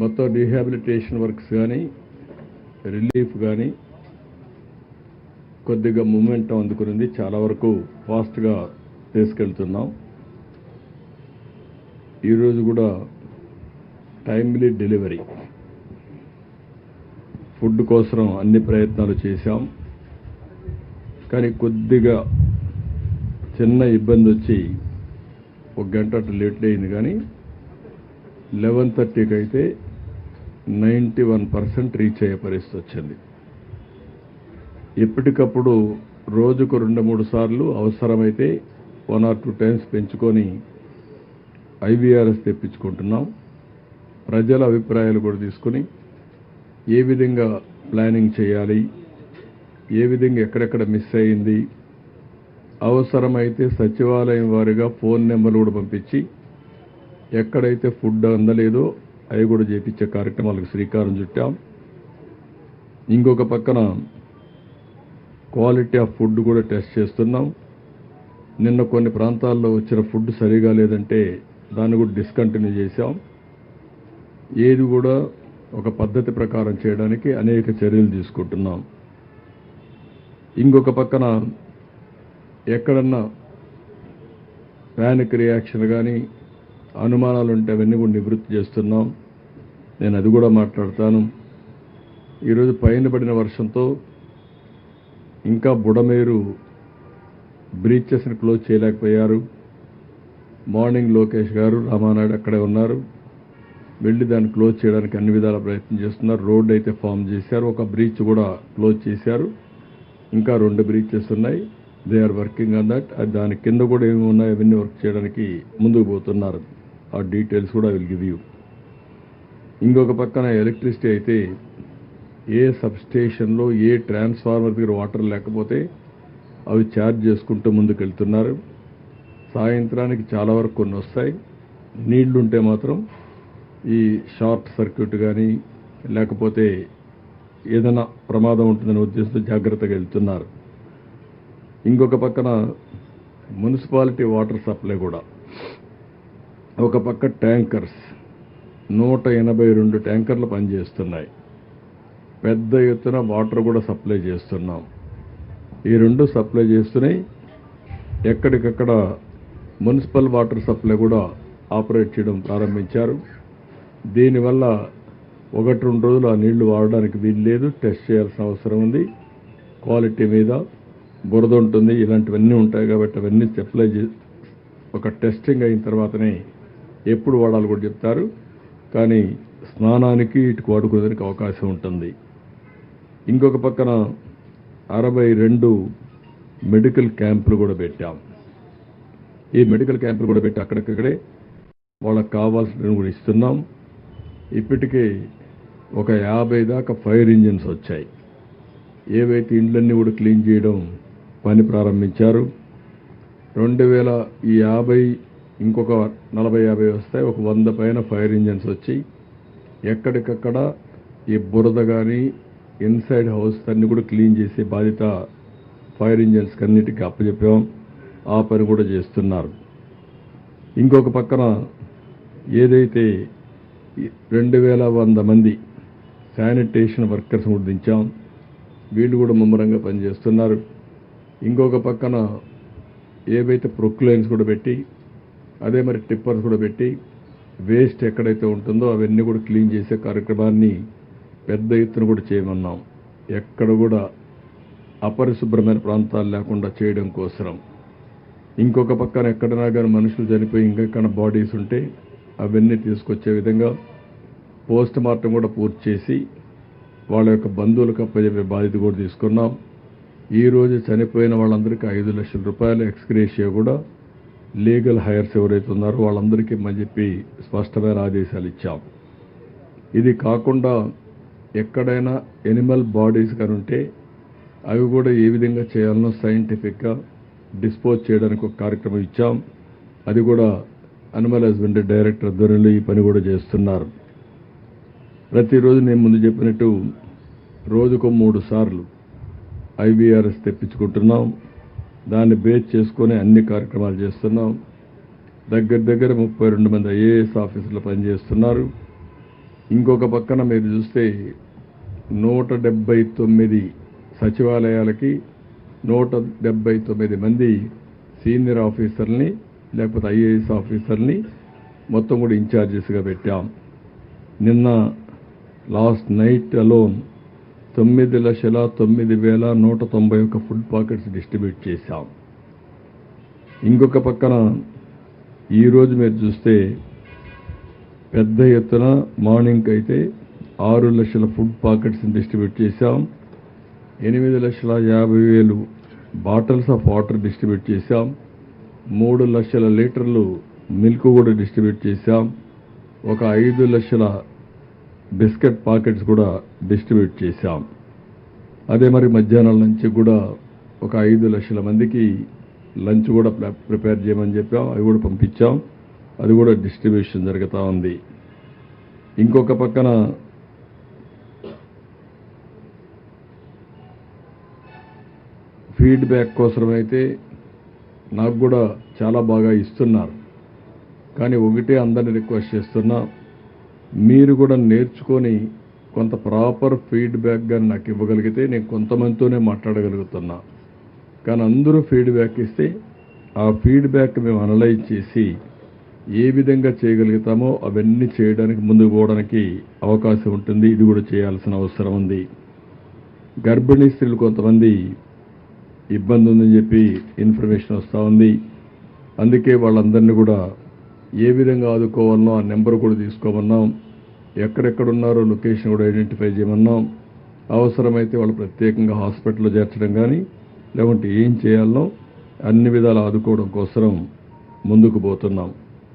మొత్తం rehabilitation works కానీ relief కానీ కొద్దిగా మూమెంటం అందుకునింది. చాలా వరకు ఫాస్ట్గా తీసుకెళ్తున్నాం. ఈరోజు కూడా టైమ్లీ డెలివరీ ఫుడ్ కోసం అన్ని ప్రయత్నాలు చేశాం. కానీ కొద్దిగా చిన్న ఇబ్బంది వచ్చి ఒక గంట అటు లేట్ అయింది కానీ లెవెన్ థర్టీకి అయితే నైంటీ వన్ పర్సెంట్ రీచ్ అయ్యే పరిస్థితి వచ్చింది. ఎప్పటికప్పుడు రోజుకు రెండు మూడు సార్లు అవసరమైతే వన్ ఆర్ టూ టైమ్స్ పెంచుకొని ఐవీఆర్ఎస్ తెప్పించుకుంటున్నాం. ప్రజల అభిప్రాయాలు కూడా తీసుకుని ఏ విధంగా ప్లానింగ్ చేయాలి ఏ విధంగా ఎక్కడెక్కడ మిస్ అయింది అవసరమైతే సచివాలయం వారిగా ఫోన్ నెంబర్లు కూడా పంపించి ఎక్కడైతే ఫుడ్ అందలేదో అవి కూడా చేపించే కార్యక్రమాలకు శ్రీకారం చుట్టాం. ఇంకొక పక్కన క్వాలిటీ ఆఫ్ ఫుడ్ కూడా టెస్ట్ చేస్తున్నాం. నిన్న కొన్ని ప్రాంతాల్లో వచ్చిన ఫుడ్ సరిగా లేదంటే దాన్ని కూడా డిస్కంటిన్యూ చేశాం. ఏది కూడా ఒక పద్ధతి ప్రకారం చేయడానికి అనేక చర్యలు తీసుకుంటున్నాం. ఇంకొక పక్కన ఎక్కడన్నా ప్యానిక్ రియాక్షన్ కానీ అనుమానాలు ఉంటే అవన్నీ కూడా నివృత్తి చేస్తున్నాం. నేను అది కూడా మాట్లాడతాను. ఈరోజు పైన పడిన వర్షంతో ఇంకా బుడమేరు బ్రీచెస్ని క్లోజ్ చేయలేకపోయారు. మార్నింగ్ లోకేష్ గారు రామానాయుడు అక్కడే ఉన్నారు. వెళ్ళి దాన్ని క్లోజ్ చేయడానికి అన్ని విధాల ప్రయత్నం చేస్తున్నారు. రోడ్ అయితే ఫామ్ చేశారు. ఒక బ్రీచ్ కూడా క్లోజ్ చేశారు. ఇంకా రెండు బ్రీచెస్ ఉన్నాయి. They are working on that దాని కింద కూడా ఏమి ఉన్నాయో అవన్నీ వర్క్ చేయడానికి ముందుకు పోతున్నారు. ఆ డీటెయిల్స్ కూడా విల్ గివ్ యూ ఇంకొక పక్కన ఎలక్ట్రిసిటీ అయితే ఏ సబ్ స్టేషన్లో ఏ ట్రాన్స్ఫార్మర్ దగ్గర వాటర్ లేకపోతే అవి ఛార్జ్ చేసుకుంటూ ముందుకు వెళ్తున్నారు సాయంత్రానికి చాలా వరకు కొన్ని వస్తాయి. నీళ్ళుంటే మాత్రం ఈ షార్ట్ సర్క్యూట్ కానీ లేకపోతే ఏదైనా ప్రమాదం ఉంటుందనే ఉద్దేశంతో జాగ్రత్తగా వెళ్తున్నారు. ఇంకొక పక్కన మున్సిపాలిటీ వాటర్ సప్లై కూడా. ఒక పక్క ట్యాంకర్స్. నూట ఎనభై రెండు ట్యాంకర్లు పనిచేస్తున్నాయి. పెద్ద ఎత్తున వాటర్ కూడా సప్లై చేస్తున్నాం. ఈ రెండు సప్లై చేస్తున్నాయి ఎక్కడికక్కడ మున్సిపల్ వాటర్ సప్లై కూడా ఆపరేట్ చేయడం ప్రారంభించారు. దీనివల్ల ఒకటి రెండు రోజులు ఆ నీళ్ళు వాడడానికి వీలు లేదు టెస్ట్ చేయాల్సిన అవసరం ఉంది. క్వాలిటీ మీద బురద ఉంటుంది. ఇలాంటివన్నీ ఉంటాయి కాబట్టి అవన్నీ సప్లై చే ఒక టెస్టింగ్ అయిన తర్వాతనే ఎప్పుడు వాడాలి కూడా చెప్తారు. కానీ స్నానానికి ఇటు వాడుకోవడానికి అవకాశం ఉంటుంది. ఇంకొక పక్కన అరవై రెండు మెడికల్ క్యాంపులు కూడా పెట్టాం. ఈ మెడికల్ క్యాంపులు కూడా పెట్టి అక్కడికక్కడే వాళ్ళకి కావాల్సిన కూడా ఇస్తున్నాం. ఇప్పటికే ఒక యాభై దాకా ఫైర్ ఇంజిన్స్ వచ్చాయి. ఏవైతే ఇండ్లన్నీ కూడా క్లీన్ చేయడం పని ప్రారంభించారు. రెండు వేల ఈ యాభై ఇంకొక నలభై యాభై వస్తాయి ఒక వంద పైన ఫైర్ ఇంజన్స్ వచ్చి ఎక్కడికక్కడ ఈ బురద కానీ ఇన్సైడ్ హౌస్ అన్ని కూడా క్లీన్ చేసే బాధిత ఫైర్ ఇంజన్స్కి అన్నిటికీ అప్పచెప్పాం ఆ పని కూడా చేస్తున్నారు. ఇంకొక పక్కన ఏదైతే రెండు వేల వంద మంది శానిటేషన్ వర్కర్స్ కూడా దించాం వీళ్ళు కూడా ముమ్మరంగా పనిచేస్తున్నారు. ఇంకొక పక్కన ఏవైతే ప్రొక్లైన్స్ కూడా పెట్టి అదే మరి టిప్పర్స్ కూడా పెట్టి వేస్ట్ ఎక్కడైతే ఉంటుందో అవన్నీ కూడా క్లీన్ చేసే కార్యక్రమాన్ని పెద్ద ఎత్తున కూడా చేయమన్నాం. ఎక్కడ కూడా అపరిశుభ్రమైన ప్రాంతాలు లేకుండా చేయడం కోసం ఇంకొక పక్కన ఎక్కడైనా కానీ మనుషులు చనిపోయి ఇంకెక్కడ బాడీస్ ఉంటే అవన్నీ తీసుకొచ్చే విధంగా పోస్ట్ మార్టం కూడా పూర్తి చేసి వాళ్ళ యొక్క బంధువులకు అప్పచెప్పే బాధ్యత కూడా తీసుకున్నాం. ఈరోజు చనిపోయిన వాళ్ళందరికీ ఐదు లక్షల రూపాయల ఎక్స్గ్రేషియా కూడా లీగల్ హైర్స్ ఎవరైతే ఉన్నారో వాళ్ళందరికీ మని చెప్పి స్పష్టమైన ఆదేశాలు ఇచ్చాం. ఇది కాకుండా ఎక్కడైనా ఎనిమల్ బాడీస్ కానీ ఉంటే అవి కూడా ఏ విధంగా చేయాలనో సైంటిఫిక్గా డిస్పోజ్ చేయడానికి ఒక కార్యక్రమం ఇచ్చాం. అది కూడా అనిమల్ హస్బెండరీ డైరెక్టర్ ఆధ్వర్యంలో ఈ పని కూడా చేస్తున్నారు. ప్రతిరోజు నేను ముందు చెప్పినట్టు రోజుకు మూడు సార్లు ఐవీఆర్ఎస్ తెప్పించుకుంటున్నాం. దాన్ని బేస్ చేసుకొని అన్ని కార్యక్రమాలు చేస్తున్నాం. దగ్గర దగ్గర ముప్పై రెండు మంది ఐఏఎస్ ఆఫీసర్లు పనిచేస్తున్నారు. ఇంకొక పక్కన మీరు చూస్తే నూట డెబ్బై తొమ్మిది సచివాలయాలకి నూట డెబ్బై తొమ్మిది మంది సీనియర్ ఆఫీసర్ని లేకపోతే ఐఏఎస్ ఆఫీసర్ని మొత్తం కూడా ఇన్ఛార్జెస్గా పెట్టాం. నిన్న లాస్ట్ నైట్ అలోన్ తొమ్మిది లక్షల తొమ్మిది వేల నూట తొంభై ఒక్క ఫుడ్ పాకెట్స్ డిస్ట్రిబ్యూట్ చేశాం. ఇంకొక పక్కన ఈరోజు మీరు చూస్తే పెద్ద ఎత్తున మార్నింగ్కి అయితే ఆరు లక్షల ఫుడ్ పాకెట్స్ డిస్ట్రిబ్యూట్ చేశాం. ఎనిమిది లక్షల యాభై వేలు బాటిల్స్ ఆఫ్ వాటర్ డిస్ట్రిబ్యూట్ చేశాం. మూడు లక్షల లీటర్లు మిల్క్ కూడా డిస్ట్రిబ్యూట్ చేశాం. ఒక ఐదు లక్షల బిస్కెట్ పాకెట్స్ కూడా డిస్ట్రిబ్యూట్ చేశాం. అదే మరి మధ్యాహ్నం నుంచి కూడా ఒక ఐదు లక్షల మందికి లంచ్ కూడా ప్రిపేర్ చేయమని చెప్పాం. అవి కూడా పంపించాం. అది కూడా డిస్ట్రిబ్యూషన్ జరుగుతూ ఉంది. ఇంకొక పక్కన ఫీడ్బ్యాక్ కోసమైతే నాకు కూడా చాలా బాగా ఇస్తున్నారు. కానీ ఒకటే అందరిని రిక్వెస్ట్ చేస్తున్నా మీరు కూడా నేర్చుకొని కొంత ప్రాపర్ ఫీడ్బ్యాక్గా నాకు ఇవ్వగలిగితే నేను కొంతమందితోనే మాట్లాడగలుగుతున్నా. కానీ అందరూ ఫీడ్బ్యాక్ ఇస్తే ఆ ఫీడ్బ్యాక్ మేము అనలైజ్ చేసి ఏ విధంగా చేయగలుగుతామో అవన్నీ చేయడానికి ముందుకు పోవడానికి అవకాశం ఉంటుంది. ఇది కూడా చేయాల్సిన అవసరం ఉంది. గర్భిణీ స్త్రీలు కొంతమంది ఇబ్బంది ఉందని చెప్పి ఇన్ఫర్మేషన్ వస్తూ ఉంది. అందుకే వాళ్ళందరినీ కూడా ఏ విధంగా ఆదుకోవాలనో ఆ నెంబర్ కూడా తీసుకోమన్నాం. ఎక్కడెక్కడ ఉన్నారో లొకేషన్ కూడా ఐడెంటిఫై చేయమన్నాం. అవసరమైతే వాళ్ళు ప్రత్యేకంగా హాస్పిటల్లో చేర్చడం కానీ లేకుంటే ఏం చేయాలనో అన్ని విధాలు ఆదుకోవడం కోసం ముందుకు పోతున్నాం.